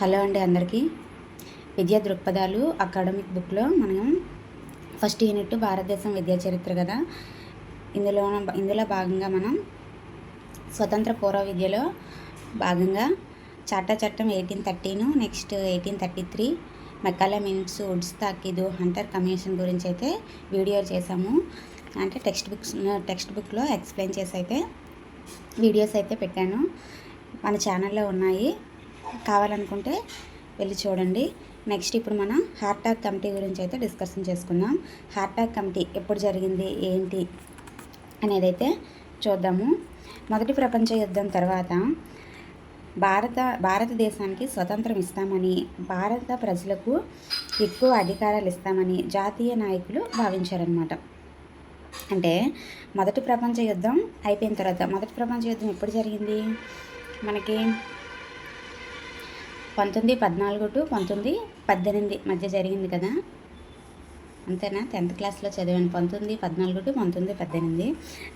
Hello అండి అందరికీ. విద్యా దృక్పథాలు అకాడమిక్ బుక్లో మనం ఫస్ట్ యూనిట్ భారతదేశం విద్యా చరిత్ర కదా. ఇందులో ఇందులో భాగంగా మనం స్వతంత్ర పూర్వ విద్యలో భాగంగా చాటా చట్టం eighteen thirteen next eighteen thirty three Macaulay minutes woods తాకీదు Hunter commission గురించి అయితే వీడియో చేసాము అంటే టెక్స్ట్ బుక్స్ టెక్స్ట్ బుక్లో ఎక్స్ప్లెయిన్ చేసి అయితే వీడియోస్ అయితే పెట్టాను. మన ఛానల్లో ఉన్నాయి. కావాలనుకుంటే వెళ్ళి చూడండి. నెక్స్ట్ ఇప్పుడు మనం హార్టాగ్ కమిటీ గురించి అయితే డిస్కషన్ చేసుకుందాం. హార్టాగ్ కమిటీ ఎప్పుడు జరిగింది? ఏంటి? అనేది అయితే చూద్దాము. మొదటి ప్రపంచ యుద్ధం తర్వాత భారత భారతదేశానికి స్వతంత్రం ఇస్తామని భారత ప్రజలకు ఎక్కువ అధికారాలు ఇస్తామని జాతీయ నాయకులు భావించారనమాట అంటే మొదటి ప్రపంచ యుద్ధం అయిపోయిన తర్వాత మొదటి ప్రపంచ యుద్ధం ఎప్పుడు జరిగింది? మనకి పంతొమ్మిది పద్నాలుగు టు పంతొమ్మిది పద్దెనిమిది మధ్య జరిగింది కదా? అంతేనా? టెన్త్ క్లాస్లో చదివాను. పంతొమ్మిది పద్నాలుగు టు పంతొమ్మిది పద్దెనిమిది.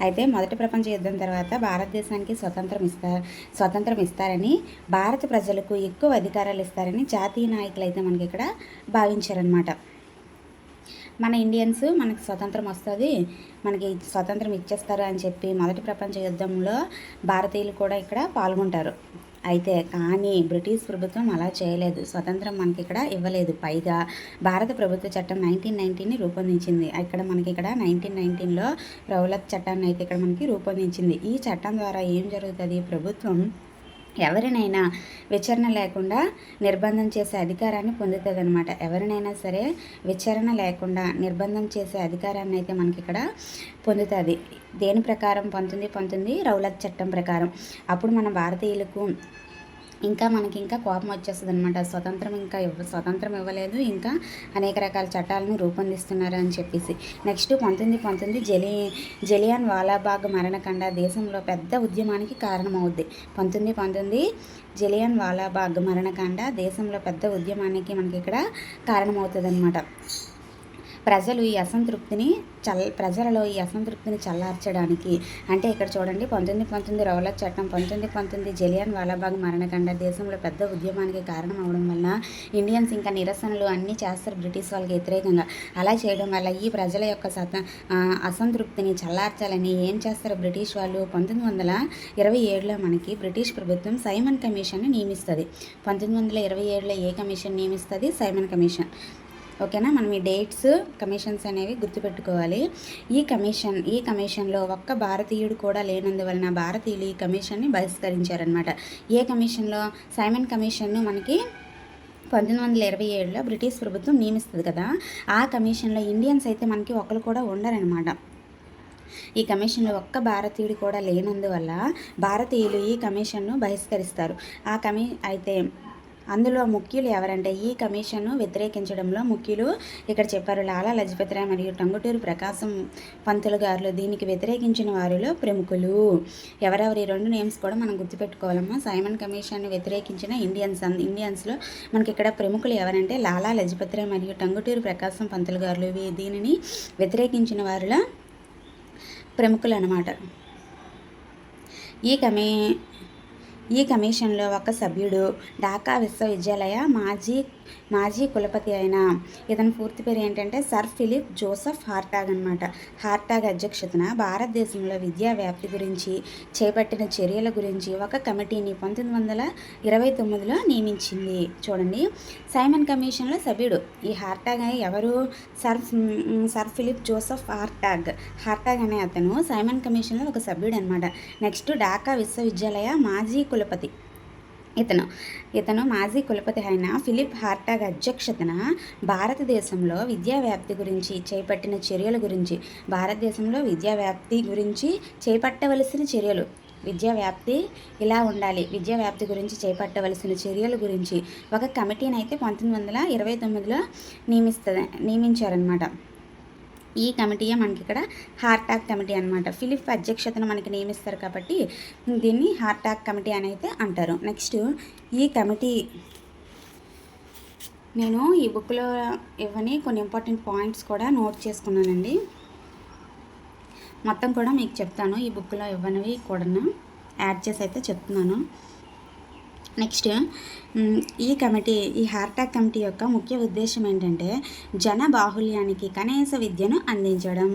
అయితే మొదటి ప్రపంచ యుద్ధం తర్వాత భారతదేశానికి స్వతంత్రం ఇస్తా స్వతంత్రం ఇస్తారని భారత ప్రజలకు ఎక్కువ అధికారాలు ఇస్తారని జాతీయ నాయకులు అయితే మనకి ఇక్కడ భావించారనమాట మన ఇండియన్స్ మనకి స్వతంత్రం వస్తుంది మనకి స్వతంత్రం ఇచ్చేస్తారు అని చెప్పి మొదటి ప్రపంచ యుద్ధంలో భారతీయులు కూడా ఇక్కడ పాల్గొంటారు. అయితే కానీ బ్రిటిష్ ప్రభుత్వం అలా చేయలేదు. స్వతంత్రం మనకి ఇక్కడ ఇవ్వలేదు. పైగా భారత ప్రభుత్వ చట్టం నైన్టీన్ నైన్టీన్ని రూపొందించింది. ఇక్కడ మనకి ఇక్కడ నైన్టీన్ నైన్టీన్లో రౌలత్ చట్టాన్ని అయితే ఇక్కడ మనకి రూపొందించింది. ఈ చట్టం ద్వారా ఏం జరుగుతుంది? ప్రభుత్వం ఎవరినైనా విచారణ లేకుండా నిర్బంధం చేసే అధికారాన్ని పొందుతుందనమాట ఎవరినైనా సరే విచారణ లేకుండా నిర్బంధం చేసే అధికారాన్ని అయితే మనకి ఇక్కడ పొందుతుంది. దేని ప్రకారం? పంతొమ్మిది పంతొమ్మిది రౌలత్ చట్టం ప్రకారం. అప్పుడు మన భారతీయులకు ఇంకా మనకి ఇంకా కోపం వచ్చేస్తుంది అనమాట స్వతంత్రం ఇంకా ఇవ్వ స్వతంత్రం ఇవ్వలేదు. ఇంకా అనేక రకాల చట్టాలను రూపొందిస్తున్నారు అని చెప్పేసి. నెక్స్ట్ పంతొమ్మిది పంతొమ్మిది జలి జలియాన్ వాలాబాగ్ మరణకండ దేశంలో పెద్ద ఉద్యమానికి కారణమవుద్ది. పంతొమ్మిది పంతొమ్మిది జలియాన్ వాలాబాగ్ మరణకాండ దేశంలో పెద్ద ఉద్యమానికి మనకి ఇక్కడ కారణమవుతుంది అనమాట ప్రజలు ఈ అసంతృప్తిని చల్ ప్రజలలో ఈ అసంతృప్తిని చల్లార్చడానికి. అంటే ఇక్కడ చూడండి పంతొమ్మిది పంతొమ్మిది రౌలత్ చట్టం పంతొమ్మిది పంతొమ్మిది జలియన్ వాలాబాగ్ మరణకండ దేశంలో పెద్ద ఉద్యమానికి కారణం అవడం వల్ల ఇండియన్స్ ఇంకా నిరసనలు అన్నీ చేస్తారు బ్రిటిష్ వాళ్ళకి వ్యతిరేకంగా. అలా చేయడం వల్ల ఈ ప్రజల యొక్క సత అసంతృప్తిని చల్లార్చాలని ఏం చేస్తారు బ్రిటిష్ వాళ్ళు? పంతొమ్మిది వందల ఇరవై ఏడులో మనకి బ్రిటిష్ ప్రభుత్వం సైమన్ కమిషన్ని నియమిస్తుంది. పంతొమ్మిది వందల ఇరవై ఏడులో ఏ కమిషన్ నియమిస్తుంది? Simon commission. ఓకేనా? మనం ఈ డేట్స్ కమిషన్స్ అనేవి గుర్తుపెట్టుకోవాలి. ఈ కమిషన్ ఈ కమిషన్లో ఒక్క భారతీయుడు కూడా లేనందువలన భారతీయులు ఈ కమిషన్ని బహిష్కరించారనమాట ఏ కమిషన్లో? సైమన్ కమిషన్ను మనకి పంతొమ్మిది వందల ఇరవై ఏడులో బ్రిటిష్ ప్రభుత్వం నియమిస్తుంది కదా. ఆ కమిషన్లో ఇండియన్స్ అయితే మనకి ఒకరు కూడా ఉండరనమాట ఈ కమిషన్లో ఒక్క భారతీయుడు కూడా లేనందువల్ల భారతీయులు ఈ కమిషన్ను బహిష్కరిస్తారు. ఆ కమి అయితే అందులో ముఖ్యులు ఎవరంటే ఈ కమిషన్ను వ్యతిరేకించడంలో ముఖ్యులు ఇక్కడ చెప్పారు లాలా లజపతి రాయ్ మరియు టంగుటూరు ప్రకాశం పంతులు గారులు. దీనికి వ్యతిరేకించిన వారిలో ప్రముఖులు ఎవరెవరి? రెండు నేమ్స్ కూడా మనం గుర్తుపెట్టుకోవాలమ్మా. సైమన్ కమిషన్ వ్యతిరేకించిన ఇండియన్స్ ఇండియన్స్లో మనకి ఇక్కడ ప్రముఖులు ఎవరంటే లాలా లజపతి రాయ్ మరియు టంగుటూరు ప్రకాశం పంతులు గారులు. దీనిని వ్యతిరేకించిన వారిలో ప్రముఖులు అనమాట ఈ కమి ఈ కమిషన్లో ఒక సభ్యుడు ఢాకా విశ్వవిద్యాలయ మాజీ మాజీ కులపతి అయిన ఇతని పూర్తి పేరు ఏంటంటే సర్ ఫిలిప్ జోసఫ్ హార్టాగ్ అనమాట హార్టాగ్ అధ్యక్షతన భారతదేశంలో విద్యా వ్యాప్తి గురించి చేపట్టిన చర్యల గురించి ఒక కమిటీని పంతొమ్మిది వందల ఇరవై తొమ్మిదిలో నియమించింది. చూడండి. సైమన్ కమిషన్లో సభ్యుడు. ఈ హార్టాగ్ ఎవరు? Sir sir Philip Joseph Hartog. Hartog అనే అతను సైమన్ కమిషన్లో ఒక సభ్యుడు అనమాట నెక్స్ట్ ఢాకా విశ్వవిద్యాలయ మాజీ కులపతి. ఇతను. ఇతను మాజీ కులపతి అయిన ఫిలిప్ హార్టాగ్ అధ్యక్షతన భారతదేశంలో విద్యా వ్యాప్తి గురించి చేపట్టిన చర్యల గురించి భారతదేశంలో విద్యా వ్యాప్తి గురించి చేపట్టవలసిన చర్యలు. విద్యా వ్యాప్తి ఇలా ఉండాలి. విద్యా వ్యాప్తి గురించి చేపట్టవలసిన చర్యల గురించి ఒక కమిటీని అయితే పంతొమ్మిది వందల ఇరవై తొమ్మిదిలో నియమిస్తుంది నియమించారనమాట ఈ కమిటీయే మనకి ఇక్కడ హార్టాక్ కమిటీ అనమాట ఫిలిప్ అధ్యక్షతను మనకి నియమిస్తారు కాబట్టి దీన్ని హార్టాక్ కమిటీ అని అయితే అంటారు. నెక్స్ట్ ఈ కమిటీ నేను ఈ బుక్లో ఇవ్వని కొన్ని ఇంపార్టెంట్ పాయింట్స్ కూడా నోట్ చేసుకున్నానండి. మొత్తం కూడా మీకు చెప్తాను. ఈ బుక్లో ఇవ్వనివి కూడా యాడ్ చేసి అయితే చెప్తున్నాను. నెక్స్ట్ ఈ కమిటీ ఈ హార్టాక్ కమిటీ యొక్క ముఖ్య ఉద్దేశం ఏంటంటే జన బాహుల్యానికి కనీస విద్యను అందించడం.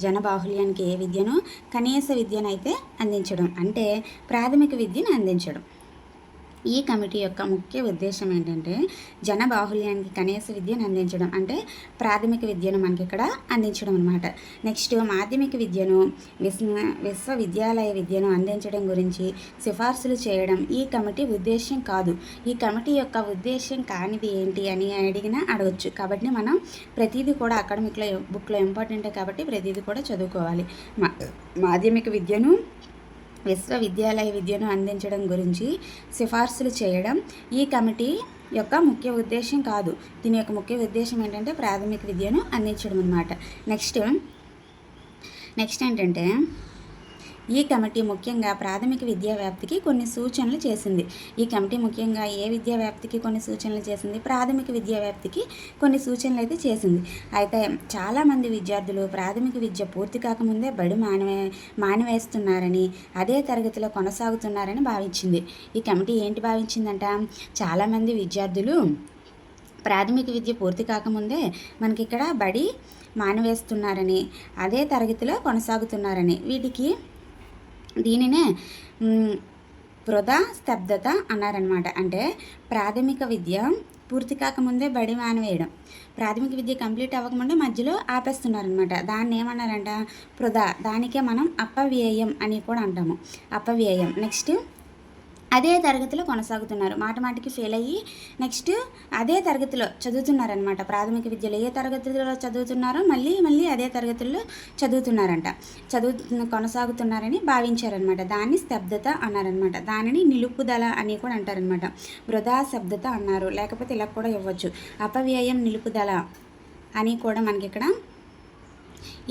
జన బాహుల్యానికి ఏ విద్యను? కనీస విద్యను అయితే అందించడం. అంటే ప్రాథమిక విద్యను అందించడం. ఈ కమిటీ యొక్క ముఖ్య ఉద్దేశం ఏంటంటే జన బాహుల్యానికి కనీస విద్యను అందించడం అంటే ప్రాథమిక విద్యను మనకి ఇక్కడ అందించడం అనమాట నెక్స్ట్ మాధ్యమిక విద్యను విశ్వ విశ్వవిద్యాలయ విద్యను అందించడం గురించి సిఫార్సులు చేయడం ఈ కమిటీ ఉద్దేశ్యం కాదు. ఈ కమిటీ యొక్క ఉద్దేశ్యం కానిది ఏంటి అని అడిగినా అడగచ్చు. కాబట్టి మనం ప్రతిదీ కూడా అకాడమిక్లో బుక్లో ఇంపార్టెంటే కాబట్టి ప్రతిదీ కూడా చదువుకోవాలి. మా మాధ్యమిక విద్యను విశ్వవిద్యాలయ విద్యను అందించడం గురించి సిఫార్సులు చేయడం ఈ కమిటీ యొక్క ముఖ్య ఉద్దేశం కాదు. దీని యొక్క ముఖ్య ఉద్దేశం ఏంటంటే ప్రాథమిక విద్యను అందించడం అనమాట నెక్స్ట్ నెక్స్ట్ ఏంటంటే ఈ కమిటీ ముఖ్యంగా ప్రాథమిక విద్యా వ్యాప్తికి కొన్ని సూచనలు చేసింది. ఈ కమిటీ ముఖ్యంగా ఏ విద్యా వ్యాప్తికి కొన్ని సూచనలు చేసింది? ప్రాథమిక విద్యా వ్యాప్తికి కొన్ని సూచనలు అయితే చేసింది. అయితే చాలామంది విద్యార్థులు ప్రాథమిక విద్య పూర్తి కాకముందే బడి మానవే మానివేస్తున్నారని అదే తరగతిలో కొనసాగుతున్నారని భావించింది. ఈ కమిటీ ఏంటి భావించిందంట? చాలామంది విద్యార్థులు ప్రాథమిక విద్య పూర్తి కాకముందే మనకి ఇక్కడ బడి మానివేస్తున్నారని అదే తరగతిలో కొనసాగుతున్నారని వీటికి దీనినే వృధా స్తబ్దత అన్నారనమాట అంటే ప్రాథమిక విద్య పూర్తి కాకముందే బడి మానవేయడం. ప్రాథమిక విద్య కంప్లీట్ అవ్వకముందే మధ్యలో ఆపేస్తున్నారనమాట దాన్ని ఏమన్నారంట? వృధా. దానికే మనం అప్పవ్యయం అని కూడా అంటాము. అప్పవ్యయం. నెక్స్ట్ అదే తరగతిలో కొనసాగుతున్నారు. మాట మాటికి ఫెయిల్ అయ్యి నెక్స్ట్ అదే తరగతిలో చదువుతున్నారనమాట ప్రాథమిక విద్యలో ఏ తరగతిలో చదువుతున్నారో మళ్ళీ మళ్ళీ అదే తరగతుల్లో చదువుతున్నారంట. చదువు కొనసాగుతున్నారని భావించారనమాట దాన్ని స్తబ్దత అన్నారనమాట దానిని నిలుపుదల అని కూడా అంటారనమాట వృధా శబ్దత అన్నారు. లేకపోతే ఇలా కూడా ఇవ్వచ్చు. అపవ్యయం నిలుపుదల అని కూడా మనకి ఇక్కడ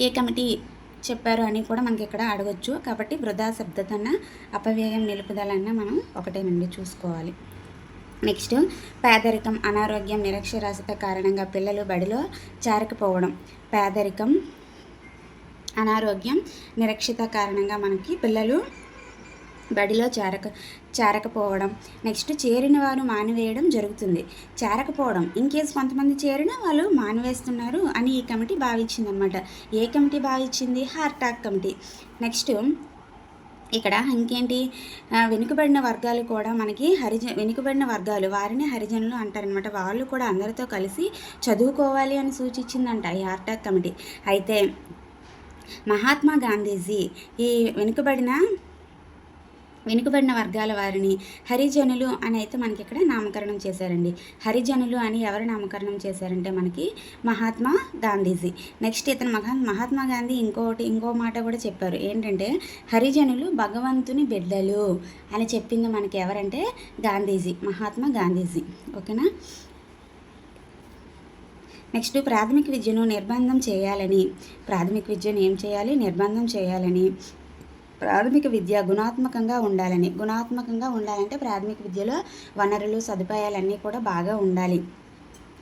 ఏ కమిటీ చెప్పారు అని కూడా మనకి ఇక్కడ అడగచ్చు. కాబట్టి వృధా శబ్దతన్న అపవ్యయం నిలుపుదలన్న మనం ఒకటేనండి చూసుకోవాలి. నెక్స్ట్ పేదరికం అనారోగ్యం నిరక్షరాస్యత కారణంగా పిల్లలు బడిలో చేరకపోవడం. పేదరికం అనారోగ్యం నిరక్షిత కారణంగా మనకి పిల్లలు బడిలో చేరక చేరకపోవడం. నెక్స్ట్ చేరిన వారు మానివేయడం జరుగుతుంది. చేరకపోవడం. ఇన్కేస్ కొంతమంది చేరిన వాళ్ళు మానివేస్తున్నారు అని ఈ కమిటీ భావించింది అనమాట ఏ కమిటీ భావించింది? Hartog committee. నెక్స్ట్ ఇక్కడ ఇంకేంటి? వెనుకబడిన వర్గాలు కూడా మనకి హరిజ వెనుకబడిన వర్గాలు వారిని హరిజనులు అంటారనమాట. వాళ్ళు కూడా అందరితో కలిసి చదువుకోవాలి అని సూచించిందంట ఈ హార్టాక్ కమిటీ. అయితే మహాత్మా గాంధీజీ ఈ వెనుకబడిన వెనుకబడిన వర్గాల వారిని హరిజనులు అని అయితే మనకి ఇక్కడ నామకరణం చేశారండి. హరిజనులు అని ఎవరు నామకరణం చేశారంటే మనకి మహాత్మా గాంధీజీ. నెక్స్ట్ ఇతను మహా మహాత్మా గాంధీ ఇంకోటి ఇంకో మాట కూడా చెప్పారు. ఏంటంటే హరిజనులు భగవంతుని బిడ్డలు అని చెప్పింది మనకి ఎవరంటే గాంధీజీ మహాత్మా గాంధీజీ. ఓకేనా? నెక్స్ట్ ప్రాథమిక విద్యను నిర్బంధం చేయాలని ప్రాథమిక విద్యను ఏం చేయాలి? నిర్బంధం చేయాలని ప్రాథమిక విద్య గుణాత్మకంగా ఉండాలని. గుణాత్మకంగా ఉండాలంటే ప్రాథమిక విద్యలో వనరులు సదుపాయాలన్నీ కూడా బాగా ఉండాలి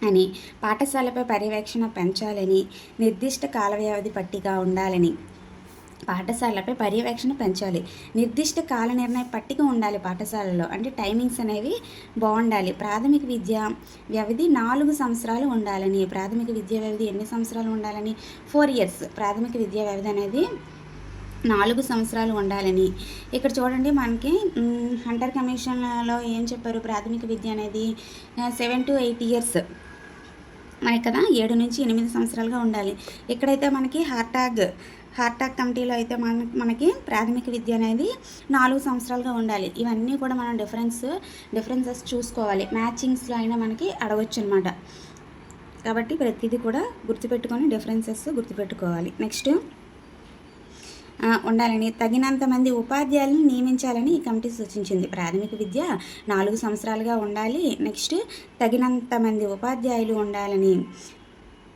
అని. పాఠశాలపై పర్యవేక్షణ పెంచాలని నిర్దిష్ట కాల వ్యవధి పట్టిక ఉండాలని. పాఠశాలపై పర్యవేక్షణ పెంచాలి. నిర్దిష్ట కాల నిర్ణయ పట్టిక ఉండాలి పాఠశాలలో. అంటే టైమింగ్స్ అనేవి బాగుండాలి. ప్రాథమిక విద్య వ్యవధి నాలుగు సంవత్సరాలు ఉండాలని. ప్రాథమిక విద్యా వ్యవధి ఎన్ని సంవత్సరాలు ఉండాలని? Four years. ప్రాథమిక విద్యా వ్యవధి అనేది నాలుగు సంవత్సరాలు ఉండాలని. ఇక్కడ చూడండి మనకి హంటర్ కమిషన్లో ఏం చెప్పారు? ప్రాథమిక విద్య అనేది సెవెన్ టు ఎయిట్ ఇయర్స్ మనకి కదా ఏడు నుంచి ఎనిమిది సంవత్సరాలుగా ఉండాలి. ఇక్కడైతే మనకి హార్టాగ్ హార్టాగ్ కమిటీలో అయితే మన మనకి ప్రాథమిక విద్య అనేది నాలుగు సంవత్సరాలుగా ఉండాలి. ఇవన్నీ కూడా మనం డిఫరెన్స్ డిఫరెన్సెస్ చూసుకోవాలి. మ్యాచింగ్స్లో అయినా మనకి అడగొచ్చు అనమాట కాబట్టి ప్రతిదీ కూడా గుర్తుపెట్టుకొని డిఫరెన్సెస్ గుర్తుపెట్టుకోవాలి. నెక్స్ట్ ఉండాలని తగినంత మంది ఉపాధ్యాయులను నియమించాలని ఈ కమిటీ సూచించింది. ప్రాథమిక విద్య నాలుగు సంవత్సరాలుగా ఉండాలి. నెక్స్ట్ తగినంత మంది ఉపాధ్యాయులు ఉండాలని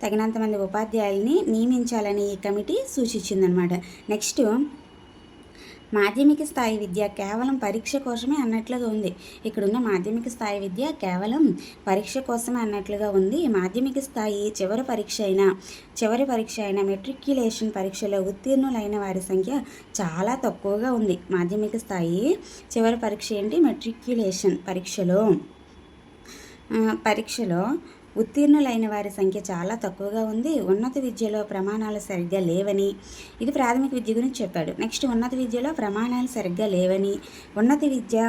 తగినంత మంది ఉపాధ్యాయుల్ని నియమించాలని ఈ కమిటీ సూచించిందనమాట నెక్స్ట్ మాధ్యమిక స్థాయి విద్య కేవలం పరీక్ష కోసమే అన్నట్లుగా ఉంది. ఇక్కడున్న మాధ్యమిక స్థాయి విద్య కేవలం పరీక్ష కోసమే అన్నట్లుగా ఉంది. మాధ్యమిక స్థాయి చివరి పరీక్ష అయినా చివరి పరీక్ష అయిన మెట్రిక్యులేషన్ పరీక్షలో ఉత్తీర్ణులైన వారి సంఖ్య చాలా తక్కువగా ఉంది. మాధ్యమిక స్థాయి చివరి పరీక్ష ఏంటి? మెట్రిక్యులేషన్ పరీక్షలో. పరీక్షలో ఉత్తీర్ణులైన వారి సంఖ్య చాలా తక్కువగా ఉంది. ఉన్నత విద్యలో ప్రమాణాలు సరిగ్గా లేవని ఇది ప్రాథమిక విద్య గురించి చెప్పాడు. నెక్స్ట్ ఉన్నత విద్యలో ప్రమాణాలు సరిగ్గా లేవని ఉన్నత విద్య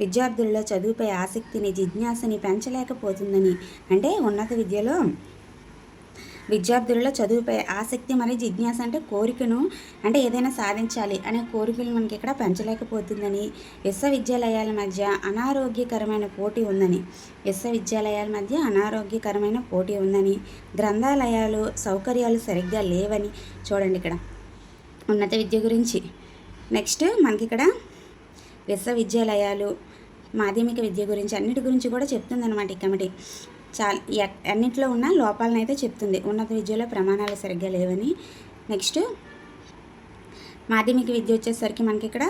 విద్యార్థుల్లో చదువుపై ఆసక్తిని జిజ్ఞాసని పెంచలేకపోతుందని అంటే ఉన్నత విద్యలో విద్యార్థులలో చదువుపై ఆసక్తి మరియు జిజ్ఞాస అంటే కోరికను అంటే ఏదైనా సాధించాలి అనే కోరికలు మనకి ఇక్కడ పెంచలేకపోతుందని విశ్వవిద్యాలయాల మధ్య అనారోగ్యకరమైన పోటీ ఉందని విశ్వవిద్యాలయాల మధ్య అనారోగ్యకరమైన పోటీ ఉందని గ్రంథాలయాలు సౌకర్యాలు సరిగ్గా లేవని చూడండి ఇక్కడ. ఉన్నత విద్య గురించి. నెక్స్ట్ మనకి ఇక్కడ విశ్వవిద్యాలయాలు మాధ్యమిక విద్య గురించి అన్నిటి గురించి కూడా చెప్తుందన్నమాట ఈ కమిటీ. చాలా అన్నింటిలో ఉన్న లోపాలను అయితే చెప్తుంది. ఉన్నత విద్యలో ప్రమాణాలు సరిగ్గా లేవని. నెక్స్ట్ మాధ్యమిక విద్య వచ్చేసరికి మనకి ఇక్కడ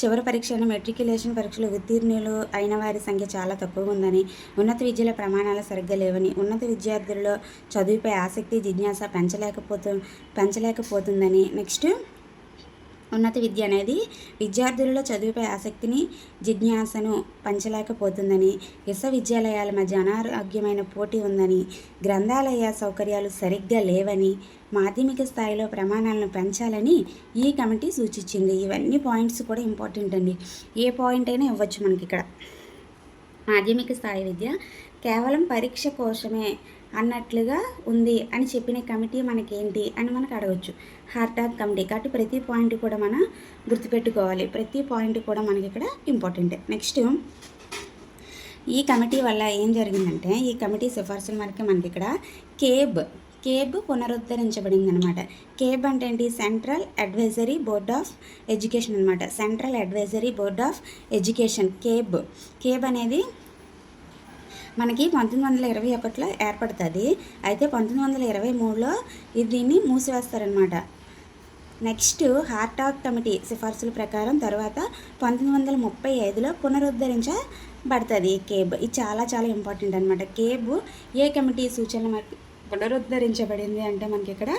చివరి పరీక్ష మెట్రికులేషన్ పరీక్షలు ఉత్తీర్ణులు అయిన వారి సంఖ్య చాలా తక్కువగా ఉందని ఉన్నత విద్యల ప్రమాణాలు సరిగ్గా లేవని ఉన్నత విద్యార్థుల్లో చదువుపై ఆసక్తి జిజ్ఞాస పెంచలేకపోతు పెంచలేకపోతుందని. నెక్స్ట్ ఉన్నత విద్య అనేది విద్యార్థులలో చదువుపై ఆసక్తిని జిజ్ఞాసను పంచలేకపోతుందని విశ్వవిద్యాలయాల మధ్య అనారోగ్యమైన పోటీ ఉందని గ్రంథాలయ సౌకర్యాలు సరిగ్గా లేవని మాధ్యమిక స్థాయిలో ప్రమాణాలను పెంచాలని ఈ కమిటీ సూచించింది. ఇవన్నీ పాయింట్స్ కూడా ఇంపార్టెంట్ అండి. ఏ పాయింట్ అయినా ఇవ్వచ్చు మనకి ఇక్కడ. మాధ్యమిక స్థాయి విద్య కేవలం పరీక్ష కోసమే అన్నట్లుగా ఉంది అని చెప్పిన కమిటీ మనకేంటి అని మనకు అడగచ్చు. Hartog committee. కాబట్టి ప్రతి పాయింట్ కూడా మనం గుర్తుపెట్టుకోవాలి. ప్రతి పాయింట్ కూడా మనకి ఇక్కడ ఇంపార్టెంట్ నెక్స్ట్ ఈ కమిటీ వల్ల ఏం జరిగిందంటే ఈ కమిటీ సిఫార్సుల మనకి మనకి ఇక్కడ కేబ్ కేబ్ పునరుద్ధరించబడింది అనమాట కేబ్ అంటే ఏంటి? Central advisory board of education అనమాట central advisory board of education CABE. CABE అనేది మనకి పంతొమ్మిది వందల ఇరవై ఒకటిలో ఏర్పడుతుంది. అయితే పంతొమ్మిది వందల ఇరవై మూడులో దీన్ని మూసివేస్తారనమాట నెక్స్ట్ హార్ట్ ఆక్ కమిటీ సిఫార్సుల ప్రకారం తర్వాత పంతొమ్మిది వందల ముప్పై ఐదులో పునరుద్ధరించబడుతుంది ఈ కేబ్. ఇది చాలా చాలా ఇంపార్టెంట్ అనమాట కేబ్ ఏ కమిటీ సూచనలు మనకి పునరుద్ధరించబడింది అంటే మనకి ఇక్కడ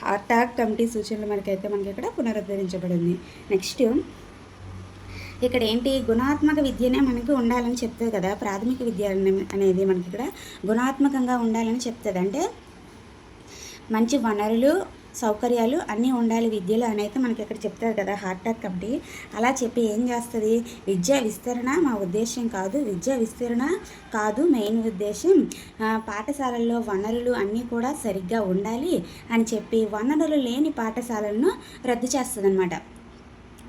హార్ట్ ఆక్ కమిటీ సూచనలు మనకైతే మనకి ఇక్కడ పునరుద్ధరించబడింది. నెక్స్ట్ ఇక్కడ ఏంటి? గుణాత్మక విద్యనే మనకి ఉండాలని చెప్తుంది కదా. ప్రాథమిక విద్య అనేది మనకి ఇక్కడ గుణాత్మకంగా ఉండాలని చెప్తుంది అంటే మంచి వనరులు సౌకర్యాలు అన్నీ ఉండాలి విద్యలో అని అయితే మనకి ఇక్కడ చెప్తారు కదా హార్ట్ టాక్ కమిటీ. అలా చెప్పి ఏం చేస్తుంది? విద్యా విస్తరణ మా ఉద్దేశం కాదు. విద్యా విస్తరణ కాదు మెయిన్ ఉద్దేశం పాఠశాలల్లో వనరులు అన్నీ కూడా సరిగ్గా ఉండాలి అని చెప్పి వనరులు లేని పాఠశాలలను రద్దు చేస్తుంది అనమాట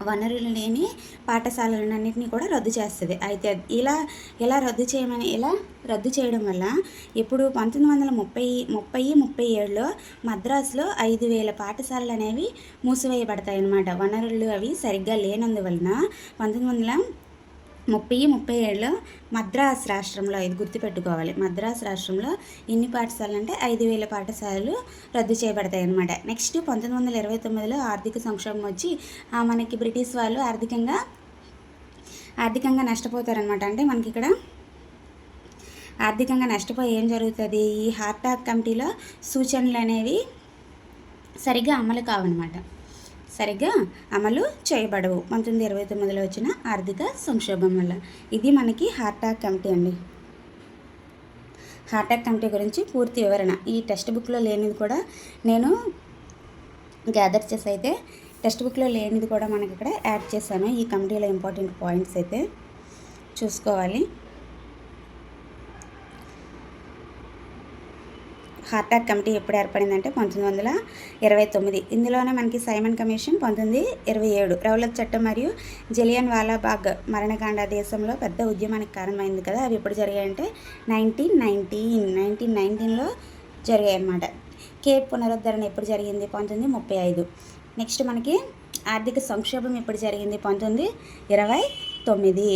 వనరులు లేని పాఠశాలలన్నింటినీ కూడా రద్దు చేస్తుంది. అయితే ఇలా ఇలా రద్దు చేయమని ఇలా రద్దు చేయడం వల్ల ఇప్పుడు పంతొమ్మిది వందల ముప్పై ముప్పై ముప్పై ఏడులో మద్రాసులో ఐదు వేల పాఠశాలలు అనేవి మూసివేయబడతాయి అన్నమాట వనరులు అవి సరిగ్గా లేనందువలన పంతొమ్మిది వందల ముప్పై ముప్పై ఏడులో మద్రాస్ రాష్ట్రంలో ఇది గుర్తుపెట్టుకోవాలి. మద్రాస్ రాష్ట్రంలో ఎన్ని పాఠశాలలు అంటే ఐదు వేల పాఠశాలలు రద్దు చేయబడతాయి అనమాట నెక్స్ట్ పంతొమ్మిది వందల ఇరవై తొమ్మిదిలో ఆర్థిక సంక్షోభం వచ్చి మనకి బ్రిటిష్ వాళ్ళు ఆర్థికంగా ఆర్థికంగా నష్టపోతారనమాట అంటే మనకి ఇక్కడ ఆర్థికంగా నష్టపోయి ఏం జరుగుతుంది? ఈ హార్ట్ అటాక్ కమిటీలో సూచనలు అనేవి సరిగ్గా అమలు కావన్నమాట. సరిగ్గా అమలు చేయబడవు. పంతొమ్మిది ఇరవై తొమ్మిదిలో వచ్చిన ఆర్థిక సంక్షోభం వల్ల. ఇది మనకి హార్టాక్ కమిటీ అండి. హార్టాక్ కమిటీ గురించి పూర్తి వివరణ. ఈ టెక్స్ట్ బుక్లో లేనిది కూడా నేను గ్యాదర్ చేసి అయితే టెక్స్ట్ బుక్లో లేనిది కూడా మనకి ఇక్కడ యాడ్ చేశాను. ఈ కమిటీలో ఇంపార్టెంట్ పాయింట్స్ అయితే చూసుకోవాలి. హార్టాక్ కమిటీ ఎప్పుడు ఏర్పడిందంటే పంతొమ్మిది వందల ఇరవై తొమ్మిది. ఇందులోనే మనకి సైమన్ కమిషన్ పంతొమ్మిది ఇరవై ఏడు. రౌలత్ చట్టం మరియు జలియన్ వాలాబాగ్ మరణకాండ దేశంలో పెద్ద ఉద్యమానికి కారణమైంది కదా. అవి ఎప్పుడు జరిగాయంటే నైన్టీన్ నైన్టీన్ నైన్టీన్ నైన్టీన్లో జరిగాయి అన్నమాట కేప్ పునరుద్ధరణ ఎప్పుడు జరిగింది? పంతొమ్మిది ముప్పై ఐదు. నెక్స్ట్ మనకి ఆర్థిక సంక్షోభం ఎప్పుడు జరిగింది? పంతొమ్మిది ఇరవై తొమ్మిది.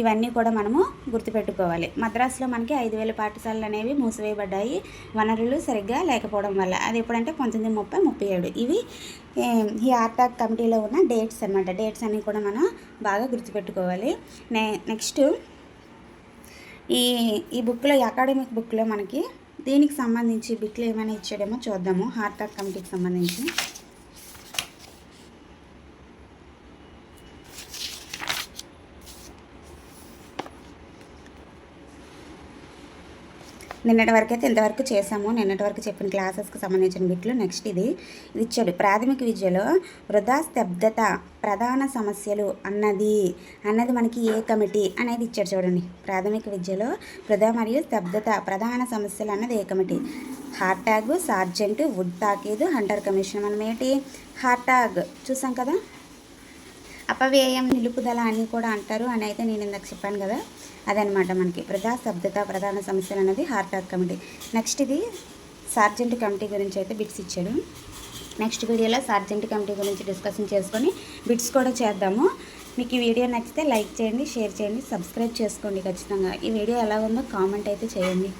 ఇవన్నీ కూడా మనము గుర్తుపెట్టుకోవాలి. మద్రాసులో మనకి ఐదు వేల పాఠశాలలు అనేవి మూసివేయబడ్డాయి. వనరులు సరిగ్గా లేకపోవడం వల్ల. అది ఎప్పుడంటే పంతొమ్మిది ముప్పై ముప్పై ఏడు. ఇవి ఈ ఆర్టాక్ కమిటీలో ఉన్న డేట్స్ అనమాట డేట్స్ అన్నీ కూడా మనం బాగా గుర్తుపెట్టుకోవాలి. నే నెక్స్ట్ ఈ ఈ బుక్లో ఈ అకాడమిక్ బుక్లో మనకి దీనికి సంబంధించి బిట్లు ఏమైనా ఇచ్చాడేమో చూద్దాము. హార్ట్ అటాక్ కమిటీకి సంబంధించి. నిన్నటి వరకు అయితే ఇంతవరకు చేసాము నిన్నటి వరకు చెప్పిన క్లాసెస్కి సంబంధించిన బిట్లు నెక్స్ట్ ఇది. ఇది ఇచ్చాడు ప్రాథమిక విద్యలో వృధా స్తబ్దత ప్రధాన సమస్యలు అన్నది అన్నది మనకి ఏ కమిటీ అనేది ఇచ్చాడు చూడండి. ప్రాథమిక విద్యలో వృధా మరియు స్తబ్దత ప్రధాన సమస్యలు అన్నది ఏ committee? Hartog Sargent Wood తాకేదు హంటర్ కమిషన్ మనం ఏంటి హార్ట్ ట్యాగ్ చూసాం కదా? అపవ్యయం నిలుపుదల అని కూడా అంటారు. అని అయితే నేను ఇందాక చెప్పాను కదా. అదనమాట మనకి. ప్రజా శబ్దత ప్రధాన సమస్యలు అనేది హార్టాక్ కమిటీ. నెక్స్ట్ ఇది సార్జెంట్ కమిటీ గురించి అయితే బిట్స్ ఇచ్చాడు. నెక్స్ట్ వీడియోలో సార్జెంట్ కమిటీ గురించి డిస్కషన్ చేసుకొని బిట్స్ కూడా చేద్దాము. మీకు ఈ వీడియో నచ్చితే లైక్ చేయండి షేర్ చేయండి సబ్స్క్రైబ్ చేసుకోండి ఖచ్చితంగా. ఈ వీడియో ఎలా ఉందో కామెంట్ అయితే చేయండి.